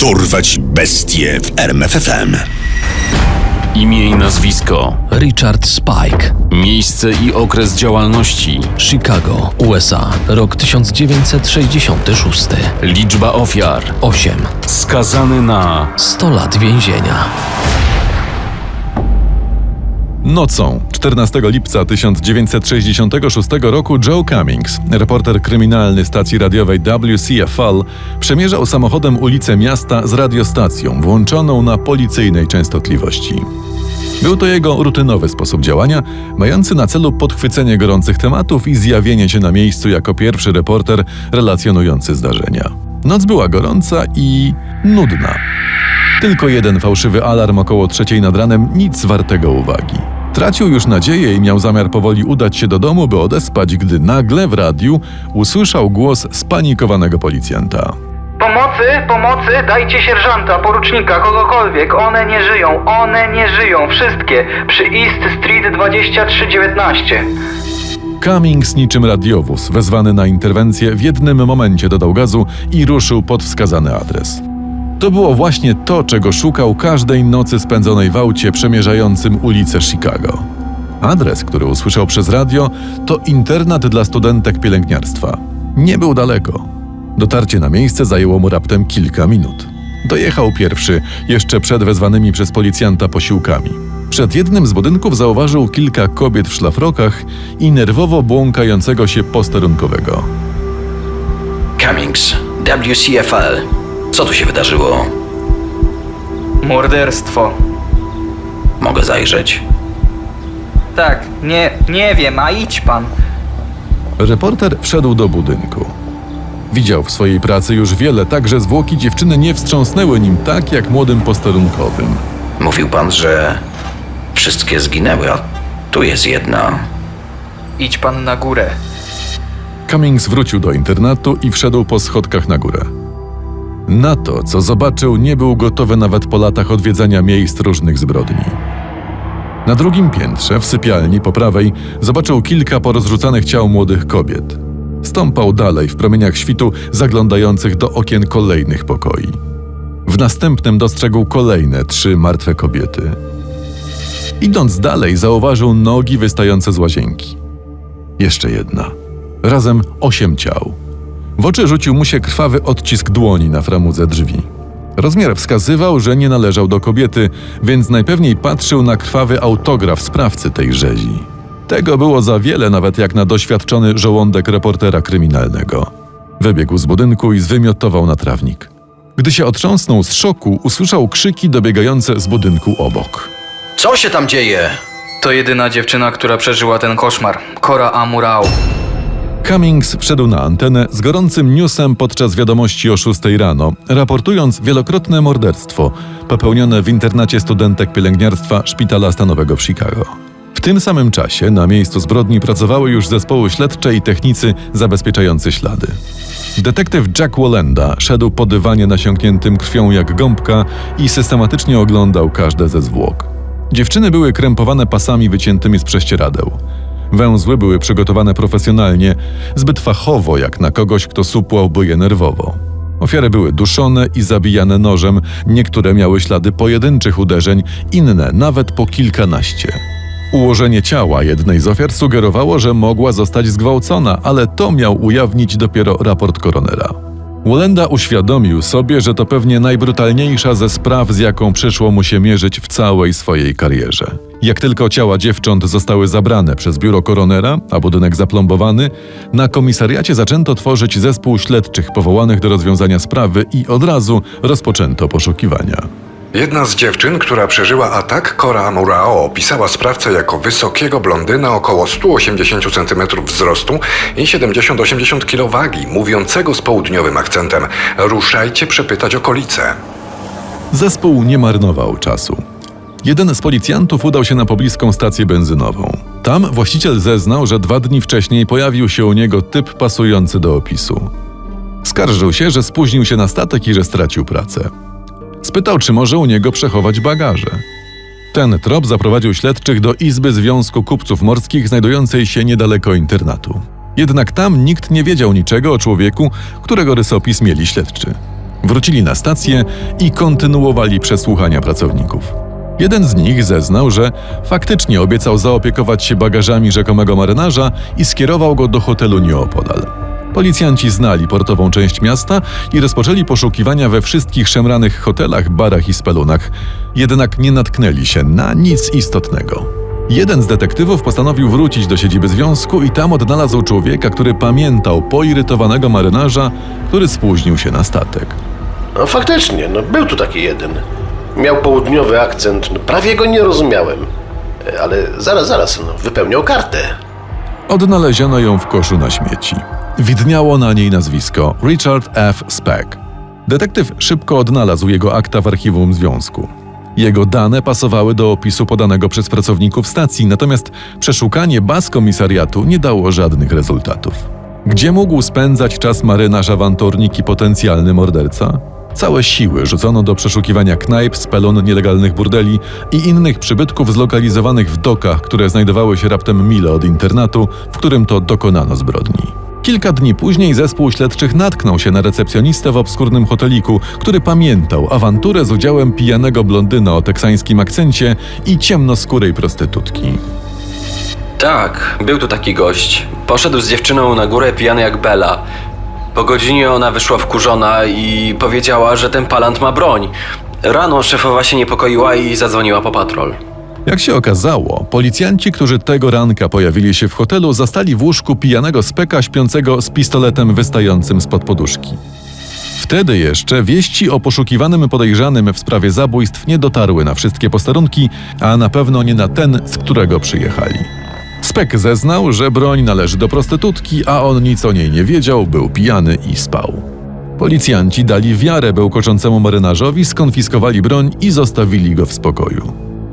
Dorwać bestie w RMFFM. Imię i nazwisko, Richard Spike, miejsce i okres działalności, Chicago, USA, rok 1966. liczba ofiar, 8. skazany na 100 lat więzienia. Nocą 14 lipca 1966 roku Joe Cummings, reporter kryminalny stacji radiowej WCFL, przemierzał samochodem ulicę miasta z radiostacją włączoną na policyjnej częstotliwości. Był to jego rutynowy sposób działania, mający na celu podchwycenie gorących tematów i zjawienie się na miejscu jako pierwszy reporter relacjonujący zdarzenia. Noc była gorąca i nudna. Tylko jeden fałszywy alarm około trzeciej nad ranem, nic wartego uwagi. Tracił już nadzieję i miał zamiar powoli udać się do domu, by odespać, gdy nagle w radiu usłyszał głos spanikowanego policjanta. Pomocy, pomocy, dajcie sierżanta, porucznika, kogokolwiek. One nie żyją, one nie żyją, wszystkie. Przy East Street 2319. Cummings niczym radiowóz, wezwany na interwencję, w jednym momencie dodał gazu i ruszył pod wskazany adres. To było właśnie to, czego szukał każdej nocy spędzonej w aucie przemierzającym ulice Chicago. Adres, który usłyszał przez radio, to internat dla studentek pielęgniarstwa. Nie był daleko. Dotarcie na miejsce zajęło mu raptem kilka minut. Dojechał pierwszy, jeszcze przed wezwanymi przez policjanta posiłkami. Przed jednym z budynków zauważył kilka kobiet w szlafrokach i nerwowo błąkającego się posterunkowego. Cummings, WCFL. Co tu się wydarzyło? Morderstwo. Mogę zajrzeć? Tak, nie, nie wiem, a idź pan. Reporter wszedł do budynku. Widział w swojej pracy już wiele, tak że zwłoki dziewczyny nie wstrząsnęły nim tak jak młodym posterunkowym. Mówił pan, że wszystkie zginęły, a tu jest jedna. Idź pan na górę. Cummings wrócił do internatu i wszedł po schodkach na górę. Na to, co zobaczył, nie był gotowy nawet po latach odwiedzania miejsc różnych zbrodni. Na drugim piętrze, w sypialni po prawej, zobaczył kilka porozrzucanych ciał młodych kobiet. Stąpał dalej w promieniach świtu zaglądających do okien kolejnych pokoi. W następnym dostrzegł kolejne trzy martwe kobiety. Idąc dalej, zauważył nogi wystające z łazienki. Jeszcze jedna. Razem osiem ciał. W oczy rzucił mu się krwawy odcisk dłoni na framudze drzwi. Rozmiar wskazywał, że nie należał do kobiety, więc najpewniej patrzył na krwawy autograf sprawcy tej rzezi. Tego było za wiele nawet jak na doświadczony żołądek reportera kryminalnego. Wybiegł z budynku i zwymiotował na trawnik. Gdy się otrząsnął z szoku, usłyszał krzyki dobiegające z budynku obok. Co się tam dzieje? To jedyna dziewczyna, która przeżyła ten koszmar. Cora Amurao. Cummings wszedł na antenę z gorącym newsem podczas wiadomości o 6 rano, raportując wielokrotne morderstwo popełnione w internacie studentek pielęgniarstwa Szpitala Stanowego w Chicago. W tym samym czasie na miejscu zbrodni pracowały już zespoły śledcze i technicy zabezpieczający ślady. Detektyw Jack Wolenda szedł po dywanie nasiąkniętym krwią jak gąbka i systematycznie oglądał każde ze zwłok. Dziewczyny były krępowane pasami wyciętymi z prześcieradeł. Węzły były przygotowane profesjonalnie, zbyt fachowo jak na kogoś, kto supłałby je nerwowo. Ofiary były duszone i zabijane nożem, niektóre miały ślady pojedynczych uderzeń, inne nawet po kilkanaście. Ułożenie ciała jednej z ofiar sugerowało, że mogła zostać zgwałcona, ale to miał ujawnić dopiero raport koronera. Wolenda uświadomił sobie, że to pewnie najbrutalniejsza ze spraw, z jaką przyszło mu się mierzyć w całej swojej karierze. Jak tylko ciała dziewcząt zostały zabrane przez biuro koronera, a budynek zaplombowany, na komisariacie zaczęto tworzyć zespół śledczych powołanych do rozwiązania sprawy i od razu rozpoczęto poszukiwania. Jedna z dziewczyn, która przeżyła atak, Cora Amurao, opisała sprawcę jako wysokiego blondyna około 180 cm wzrostu i 70-80 kg wagi, mówiącego z południowym akcentem. Ruszajcie przepytać okolice. Zespół nie marnował czasu. Jeden z policjantów udał się na pobliską stację benzynową. Tam właściciel zeznał, że dwa dni wcześniej pojawił się u niego typ pasujący do opisu. Skarżył się, że spóźnił się na statek i że stracił pracę. Spytał, czy może u niego przechować bagaże. Ten trop zaprowadził śledczych do Izby Związku Kupców Morskich, znajdującej się niedaleko internatu. Jednak tam nikt nie wiedział niczego o człowieku, którego rysopis mieli śledczy. Wrócili na stację i kontynuowali przesłuchania pracowników. Jeden z nich zeznał, że faktycznie obiecał zaopiekować się bagażami rzekomego marynarza i skierował go do hotelu nieopodal. Policjanci znali portową część miasta i rozpoczęli poszukiwania we wszystkich szemranych hotelach, barach i spelunach, jednak nie natknęli się na nic istotnego. Jeden z detektywów postanowił wrócić do siedziby związku i tam odnalazł człowieka, który pamiętał poirytowanego marynarza, który spóźnił się na statek. No faktycznie, no był tu taki jeden. Miał południowy akcent, no, prawie go nie rozumiałem. E, Ale zaraz, zaraz, no, wypełniał kartę. Odnaleziono ją w koszu na śmieci. Widniało na niej nazwisko Richard F. Speck. Detektyw szybko odnalazł jego akta w archiwum związku. Jego dane pasowały do opisu podanego przez pracowników stacji, natomiast przeszukanie baz komisariatu nie dało żadnych rezultatów. Gdzie mógł spędzać czas marynarz, awanturnik i potencjalny morderca? Całe siły rzucono do przeszukiwania knajp, spelon nielegalnych burdeli i innych przybytków zlokalizowanych w dokach, które znajdowały się raptem mile od internatu, w którym to dokonano zbrodni. Kilka dni później zespół śledczych natknął się na recepcjonistę w obskurnym hoteliku, który pamiętał awanturę z udziałem pijanego blondyna o teksańskim akcencie i ciemnoskórej prostytutki. Tak, był tu taki gość. Poszedł z dziewczyną na górę pijany jak Bela. Po godzinie ona wyszła wkurzona i powiedziała, że ten palant ma broń. Rano szefowa się niepokoiła i zadzwoniła po patrol. Jak się okazało, policjanci, którzy tego ranka pojawili się w hotelu, zastali w łóżku pijanego speka śpiącego z pistoletem wystającym spod poduszki. Wtedy jeszcze wieści o poszukiwanym podejrzanym w sprawie zabójstw nie dotarły na wszystkie posterunki, a na pewno nie na ten, z którego przyjechali. Spek zeznał, że broń należy do prostytutki, a on nic o niej nie wiedział, był pijany i spał. Policjanci dali wiarę bełkoczącemu marynarzowi, skonfiskowali broń i zostawili go w spokoju.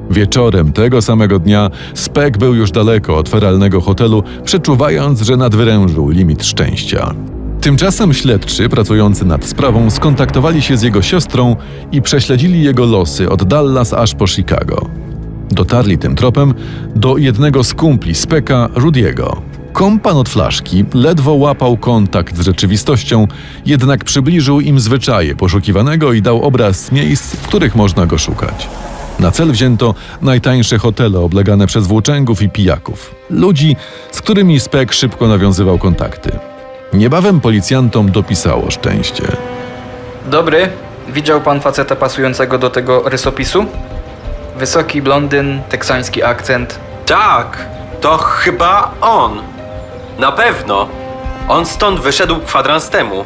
Wieczorem tego samego dnia Spek był już daleko od feralnego hotelu, przeczuwając, że nadwyrężył limit szczęścia. Tymczasem śledczy pracujący nad sprawą skontaktowali się z jego siostrą i prześledzili jego losy od Dallas aż po Chicago. Dotarli tym tropem do jednego z kumpli Speka, Rudiego. Kompan od flaszki ledwo łapał kontakt z rzeczywistością, jednak przybliżył im zwyczaje poszukiwanego i dał obraz miejsc, w których można go szukać. Na cel wzięto najtańsze hotele oblegane przez włóczęgów i pijaków. Ludzi, z którymi Spek szybko nawiązywał kontakty. Niebawem policjantom dopisało szczęście. Dobry, widział pan faceta pasującego do tego rysopisu? Wysoki blondyn, teksański akcent. Tak, to chyba on. Na pewno. On stąd wyszedł kwadrans temu.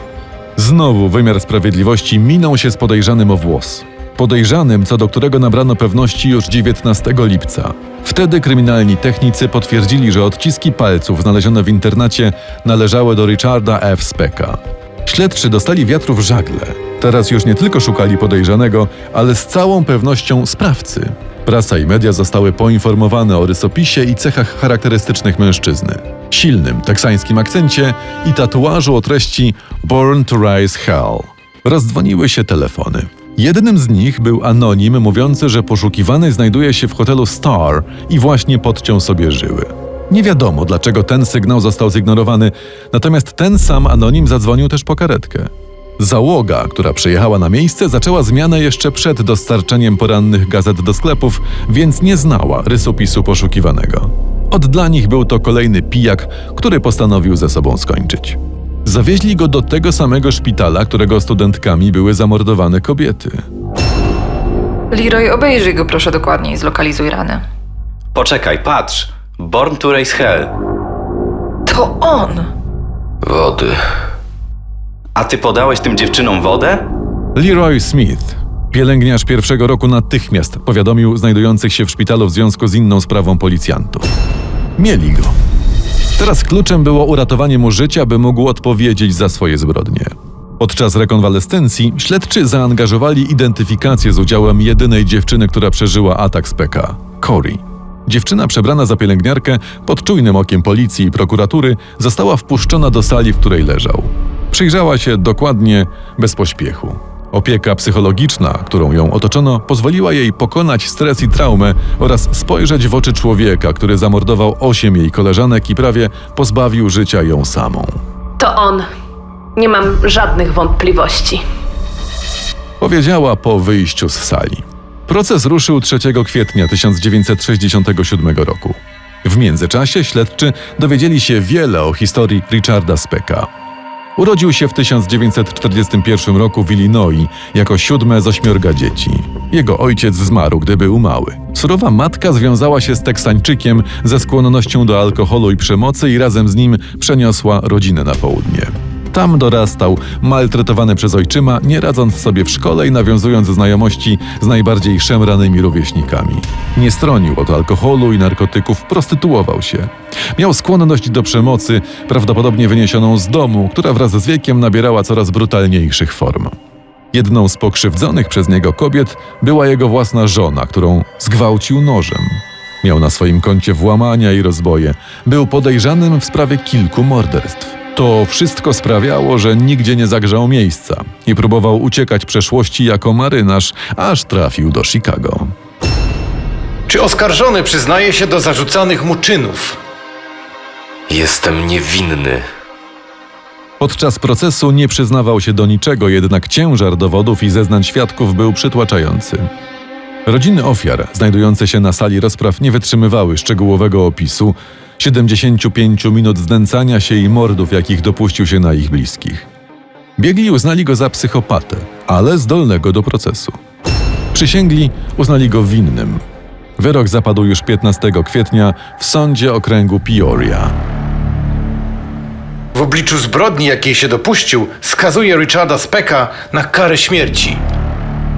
Znowu wymiar sprawiedliwości minął się z podejrzanym o włos. Podejrzanym, co do którego nabrano pewności już 19 lipca. Wtedy kryminalni technicy potwierdzili, że odciski palców znalezione w internacie należały do Richarda F. Specka. Śledczy dostali wiatru w żagle. Teraz już nie tylko szukali podejrzanego, ale z całą pewnością sprawcy. Prasa i media zostały poinformowane o rysopisie i cechach charakterystycznych mężczyzny. Silnym teksańskim akcencie i tatuażu o treści Born to Rise Hell. Rozdzwoniły się telefony. Jednym z nich był anonim mówiący, że poszukiwany znajduje się w hotelu Star i właśnie podciął sobie żyły. Nie wiadomo, dlaczego ten sygnał został zignorowany, natomiast ten sam anonim zadzwonił też po karetkę. Załoga, która przyjechała na miejsce, zaczęła zmianę jeszcze przed dostarczeniem porannych gazet do sklepów, więc nie znała rysopisu poszukiwanego. Od dla nich był to kolejny pijak, który postanowił ze sobą skończyć. Zawieźli go do tego samego szpitala, którego studentkami były zamordowane kobiety. Leroy, obejrzyj go proszę dokładniej, zlokalizuj ranę. Poczekaj, patrz. Born to Raise Hell. To on! Wody. A ty podałeś tym dziewczynom wodę? Leroy Smith, pielęgniarz pierwszego roku, natychmiast powiadomił znajdujących się w szpitalu w związku z inną sprawą policjantów. Mieli go. Teraz kluczem było uratowanie mu życia, by mógł odpowiedzieć za swoje zbrodnie. Podczas rekonwalescencji śledczy zaangażowali identyfikację z udziałem jedynej dziewczyny, która przeżyła atak z PK Cory. Dziewczyna przebrana za pielęgniarkę pod czujnym okiem policji i prokuratury została wpuszczona do sali, w której leżał. Przyjrzała się dokładnie, bez pośpiechu. Opieka psychologiczna, którą ją otoczono, pozwoliła jej pokonać stres i traumę oraz spojrzeć w oczy człowieka, który zamordował osiem jej koleżanek i prawie pozbawił życia ją samą. To on. Nie mam żadnych wątpliwości. Powiedziała po wyjściu z sali. Proces ruszył 3 kwietnia 1967 roku. W międzyczasie śledczy dowiedzieli się wiele o historii Richarda Specka. Urodził się w 1941 roku w Illinois jako siódme z ośmiorga dzieci. Jego ojciec zmarł, gdy był mały. Surowa matka związała się z Teksańczykiem ze skłonnością do alkoholu i przemocy i razem z nim przeniosła rodzinę na południe. Tam dorastał, maltretowany przez ojczyma, nie radząc sobie w szkole i nawiązując znajomości z najbardziej szemranymi rówieśnikami. Nie stronił od alkoholu i narkotyków, prostytuował się. Miał skłonność do przemocy, prawdopodobnie wyniesioną z domu, która wraz z wiekiem nabierała coraz brutalniejszych form. Jedną z pokrzywdzonych przez niego kobiet była jego własna żona, którą zgwałcił nożem. Miał na swoim koncie włamania i rozboje. Był podejrzanym w sprawie kilku morderstw. To wszystko sprawiało, że nigdzie nie zagrzał miejsca i próbował uciekać przeszłości jako marynarz, aż trafił do Chicago. Czy oskarżony przyznaje się do zarzucanych mu czynów? Jestem niewinny. Podczas procesu nie przyznawał się do niczego, jednak ciężar dowodów i zeznań świadków był przytłaczający. Rodziny ofiar, znajdujące się na sali rozpraw, nie wytrzymywały szczegółowego opisu 75 minut znęcania się i mordów, jakich dopuścił się na ich bliskich. Biegli uznali go za psychopatę, ale zdolnego do procesu. Przysięgli uznali go winnym. Wyrok zapadł już 15 kwietnia w sądzie okręgu Peoria. W obliczu zbrodni, jakiej się dopuścił, skazuje Richarda Specka na karę śmierci.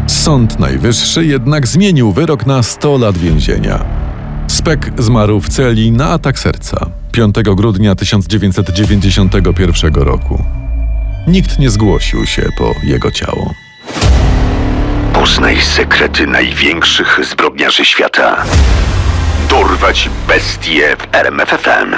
Sąd Najwyższy jednak zmienił wyrok na 100 lat więzienia. Speck zmarł w celi na atak serca 5 grudnia 1991 roku. Nikt nie zgłosił się po jego ciało. Poznaj sekrety największych zbrodniarzy świata. Dorwać bestie w RMFFM.